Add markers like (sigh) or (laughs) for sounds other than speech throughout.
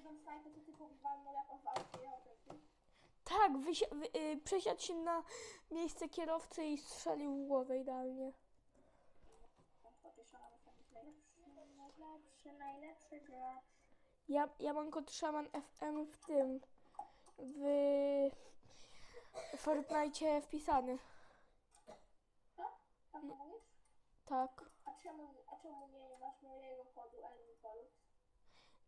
snajpę, co ty powywalną, jak on w aucie jechał. Tak, wysi- wy, y, przesiadł się na miejsce kierowcy i strzelił w głowę idealnie. Szalony, to jest najlepszy, najlepszy, najlepszy gracz. Ja, ja mam kod Shaman FM w tym, w Fortnite wpisany. Co? Tak to mówisz? Tak. A czemu, a czemu nie masz mojego kodu? Nie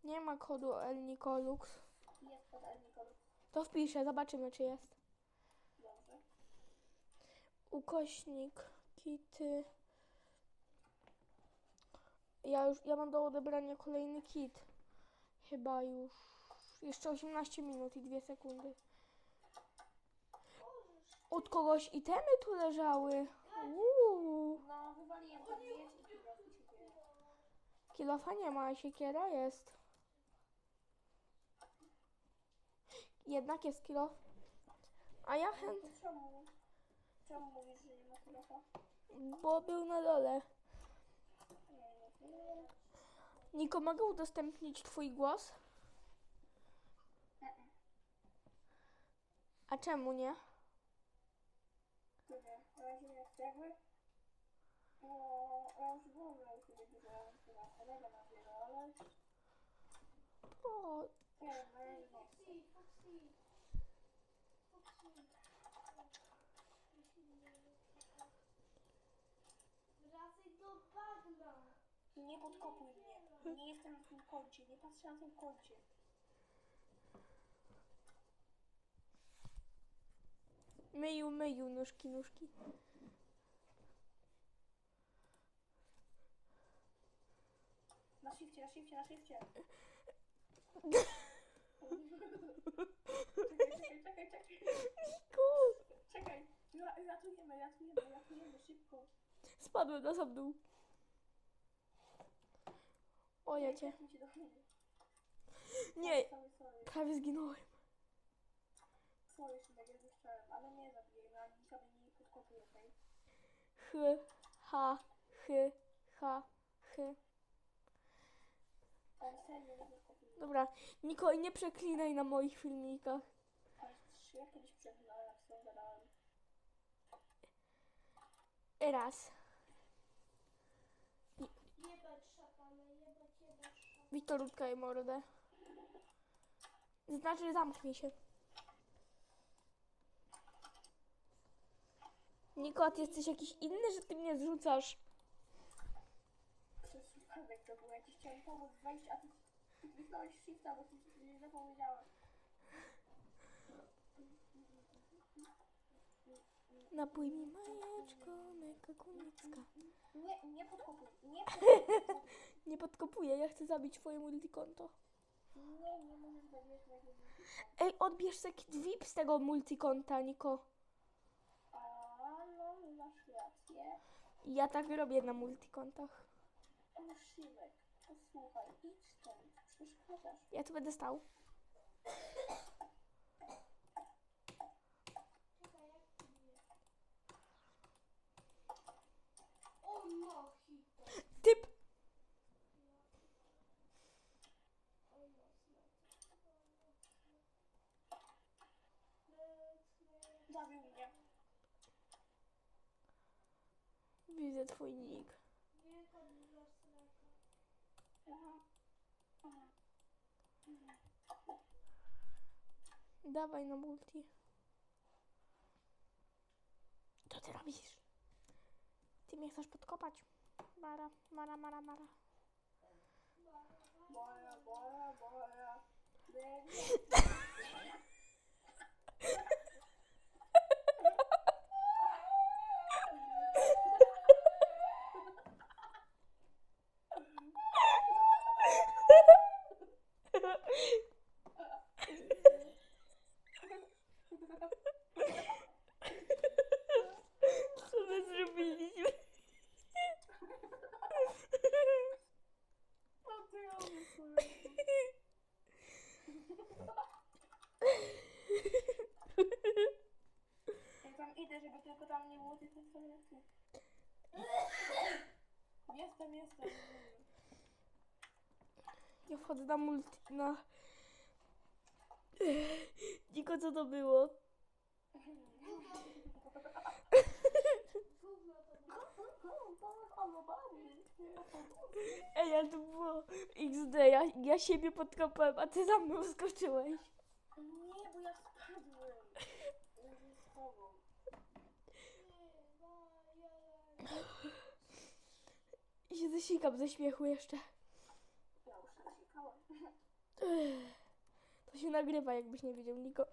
ma kodu El Nicolux. Jest kod Elnikolux. To wpiszę, zobaczymy czy jest. Dobrze. Ukośnik, kity. Ja już, ja mam do odebrania kolejny kit. Chyba już. Jeszcze 18 minut i 2 sekundy. Od kogoś itemy tu leżały. Uuu. No, wywaliłem tam. Kilofa nie ma, a siekiera jest. Jednak jest kilof. A ja chęt, To czemu? Czemu mówisz, że nie ma kilofa? bo był na dole. Niko, mogę udostępnić twój głos? A czemu nie? Nie wiem, nie jakby. No, ja już dużo, kolega nagrywa, ale O, nie wiem, na razie nie chcę. Wracaj do bagna. Nie podkopuj mnie. Nie jestem na tym koncie, nie patrzę na tym koncie. myju, myju, nóżki, nóżki. Na shifcie, na shifcie, na shifcie. czekaj, czekaj, czekaj, czekaj. Ra- ratujemy, ratujemy, ratujemy, szybko. Spadłem na sam dół. O, ja cię. Nie, Sorry, sorry, prawie zginąłem. sorry, się tak myślałem, ale nie zabiję, no ani sobie nie podkopuj, okej? H, ha, ch, ha, ch. Ale serio, nie podkopuj. Dobra, Niko, nie przeklinaj na moich filmikach. Ale trzy, ja kiedyś przegnałem, jak sobie gadałem. Raz. Witorutka i mordę. Znaczy, zamknij się. Niko, ty jesteś jakiś inny, że ty mnie zrzucasz. To było, ja ci chciałem pomóc wejść, a ty shifta, bo nie. Napój mi majeczko, meka kunicka. Nie, nie podkopuj, nie podkopuj. (laughs) Nie podkopuję, ja chcę zabić twoje multikonto. Nie, nie możesz zabierać. Ej, odbierz taki VIP z tego multikonta, Niko. A, no, masz rację. Ja tak robię na multikontach. Szymek, posłuchaj, idź stąd, przeszkadzasz. Ja tu będę stał. Czekaj, jak to jest? O no, hito. Typ! O no, smutno. Zabił mnie. Widzę twój nick. Dawaj na multi. Co ty robisz? Ty mnie chcesz podkopać? Mara, mara, mara, mara. Moja, moja, moja. (laughs) Biegnie. Co my zrobiliśmy? Co ty robisz, człowieku? Ja tam idę, żeby tylko tam nie było tych nastolatek. Jestem, jestem. Ja wchodzę na multi, na (laughs) Niko, co to było? (laughs) Ej, ale to było XD, ja, ja siebie podkopałem, a ty za mną skoczyłeś. Nie, bo ja spadłem. Tobą. I się zasikam ze śmiechu jeszcze. To się nagrywa, jakbyś nie wiedział, Niko.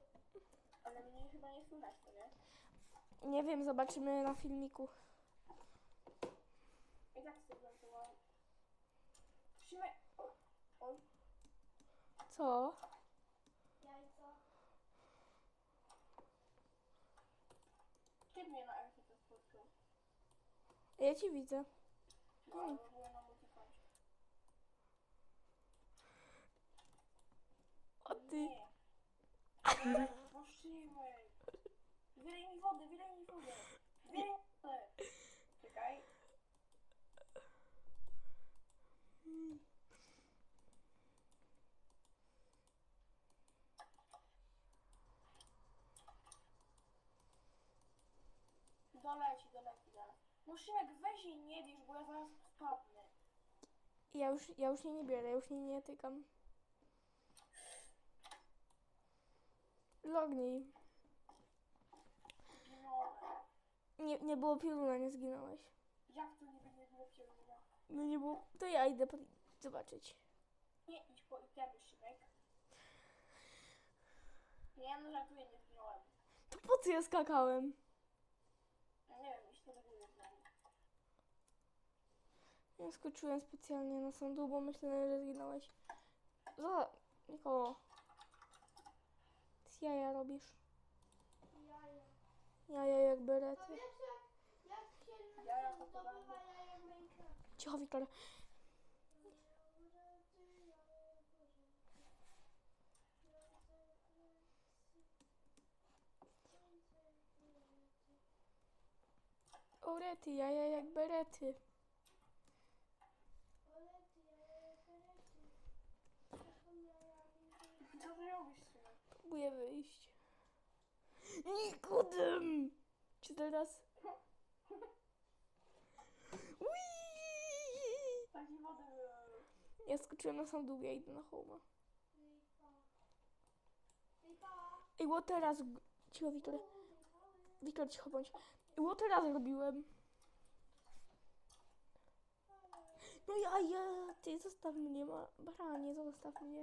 Ale mnie chyba nie słychać, to nie? Nie wiem, zobaczymy na filmiku. I tak sobie włączyłam. Musimy... Oj, Co? Jajco. ty mnie na RTP spotkał. Ja ci widzę. No, ale byłem na multikoncie. A ty? Nie. Musimy. Wylej mi wodę, wylej mi wodę. Wylej mi wodę. Czekaj. Doleci, doleci, zaraz. Muszymek, weź jej nie bierz, bo ja zaraz spadnę. Ja już, ja już nie, nie biorę, ja już nie, nie tykam. Lognij. Nie, nie było pioruna, nie zginąłeś. Jak to nie będzie było pierdolone? No nie było. To ja idę po... zobaczyć. Nie idź po itemy, Szymek. Nie, no żartuję, nie zginąłem. To po co ja skakałem? No Nie wiem, iść do góry z nami. Ja skoczyłem specjalnie na dół, bo myślałem, że zginąłeś. Za... Niko. Z jaja robisz. Jaja. Jaja jak berety. Cicho, Wiktor. Orety, jaja jak berety. Co ty robisz, Szymek? Próbuję wyjść. Nikodem! Czy teraz? Taki było. Ja skoczyłem na sam dół, ja idę na hołma. Ej, bo teraz... Cicho, Wiktor. Wiktor, cicho bądź. Ej, bo teraz robiłem. No ja, ja, ty zostaw mnie, ma... Baranie, zostaw mnie.